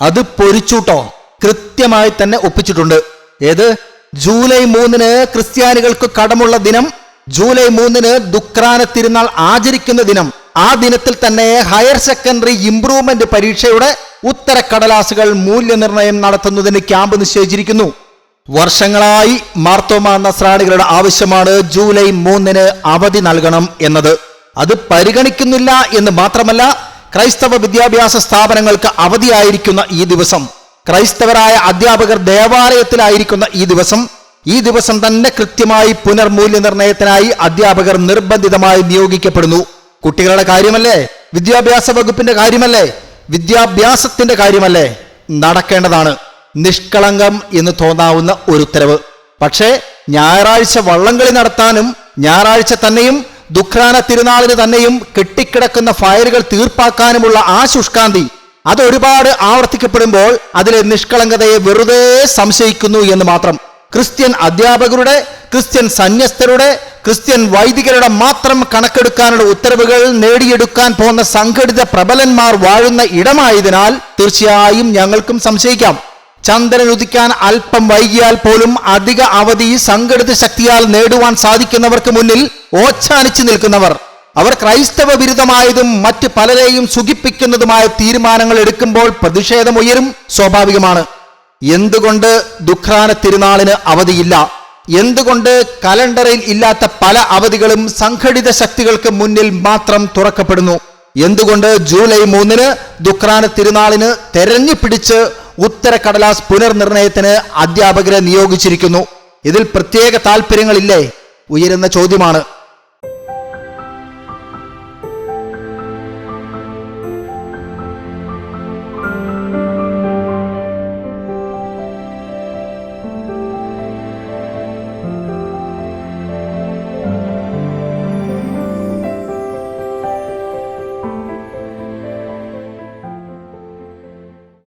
അത് പൊരിച്ചൂട്ടോ. കൃത്യമായി തന്നെ ഒപ്പിച്ചിട്ടുണ്ട്. ഏത്? ജൂലൈ മൂന്നിന് ക്രിസ്ത്യാനികൾക്ക് കടമുള്ള ദിനം. ജൂലൈ മൂന്നിന് ദുക്രാന തിരുനാൾ ആചരിക്കുന്ന ദിനം. ആ ദിനത്തിൽ തന്നെ ഹയർ സെക്കൻഡറി ഇംപ്രൂവ്മെന്റ് പരീക്ഷയുടെ ഉത്തരക്കടലാസുകൾ മൂല്യനിർണയം നടത്തുന്നതിന് ക്യാമ്പ് നിശ്ചയിച്ചിരിക്കുന്നു. വർഷങ്ങളായി മാർത്തോമാ നസ്രാണികളുടെ ആവശ്യമാണ് ജൂലൈ മൂന്നിന് അവധി നൽകണം എന്നത്. അത് പരിഗണിക്കുന്നില്ല എന്ന് മാത്രമല്ല ക്രൈസ്തവ വിദ്യാഭ്യാസ സ്ഥാപനങ്ങൾക്ക് അവധിയായിരിക്കുന്ന ഈ ദിവസം ക്രൈസ്തവരായ അധ്യാപകർ ദേവാലയത്തിലായിരിക്കുന്ന ഈ ദിവസം ഈ ദിവസം തന്നെ കൃത്യമായി പുനർമൂല്യനിർണയത്തിനായി അധ്യാപകർ നിർബന്ധിതമായി നിയോഗിക്കപ്പെടുന്നു. കുട്ടികളുടെ കാര്യമല്ലേ? വിദ്യാഭ്യാസ വകുപ്പിന്റെ കാര്യമല്ലേ? വിദ്യാഭ്യാസത്തിന്റെ കാര്യമല്ലേ? നടക്കേണ്ടതാണ്. നിഷ്കളങ്കം എന്ന് തോന്നാവുന്ന ഒരു ഉത്തരവ്. പക്ഷേ ഞായറാഴ്ച വള്ളംകളി നടത്താനും ഞായറാഴ്ച തന്നെയും ദുഃഖാന തിരുനാളിന് തന്നെയും കെട്ടിക്കിടക്കുന്ന ഫയലുകൾ തീർപ്പാക്കാനുമുള്ള ആ ശുഷ്കാന്തി അത് ഒരുപാട് ആവർത്തിക്കപ്പെടുമ്പോൾ അതിലെ നിഷ്കളങ്കതയെ വെറുതെ സംശയിക്കുന്നു എന്ന് മാത്രം. ക്രിസ്ത്യൻ അധ്യാപകരുടെ ക്രിസ്ത്യൻ സന്യസ്തരുടെ ക്രിസ്ത്യൻ വൈദികരുടെ മാത്രം കണക്കെടുക്കാനുള്ള ഉത്തരവുകൾ നേടിയെടുക്കാൻ പോകുന്ന സംഘടിത പ്രബലന്മാർ വാഴുന്ന ഇടമായതിനാൽ തീർച്ചയായും ഞങ്ങൾക്കും സംശയിക്കാം. ചന്ദ്രൻ ഉദിക്കാൻ അല്പം വൈകിയാൽ പോലും അധിക അവധി സംഘടിത ശക്തിയാൽ നേടുവാൻ സാധിക്കുന്നവർക്ക് മുന്നിൽ ഓച്ഛാനിച്ചു നിൽക്കുന്നവർ. അവർ ക്രൈസ്തവ വിരുദ്ധമായതും മറ്റ് പലരെയും സുഖിപ്പിക്കുന്നതുമായ തീരുമാനങ്ങൾ എടുക്കുമ്പോൾ പ്രതിഷേധമുയരും സ്വാഭാവികമാണ്. എന്തുകൊണ്ട് ദുഃഖാന തിരുനാളിന് അവധിയില്ല? എന്തുകൊണ്ട് കലണ്ടറിൽ ഇല്ലാത്ത പല അവധികളും സംഘടിത ശക്തികൾക്ക് മുന്നിൽ മാത്രം തുറക്കപ്പെടുന്നു? എന്തുകൊണ്ട് ജൂലൈ മൂന്നിന് ദുഃഖാന തിരുനാളിന് തെരഞ്ഞു പിടിച്ച് ഉത്തരക്കടലാസ് പുനർനിർണയത്തിന് അധ്യാപകരെ നിയോഗിച്ചിരിക്കുന്നു. ഇതിൽ പ്രത്യേക താല്പര്യങ്ങളില്ലേ ഉയരുന്ന ചോദ്യമാണ്.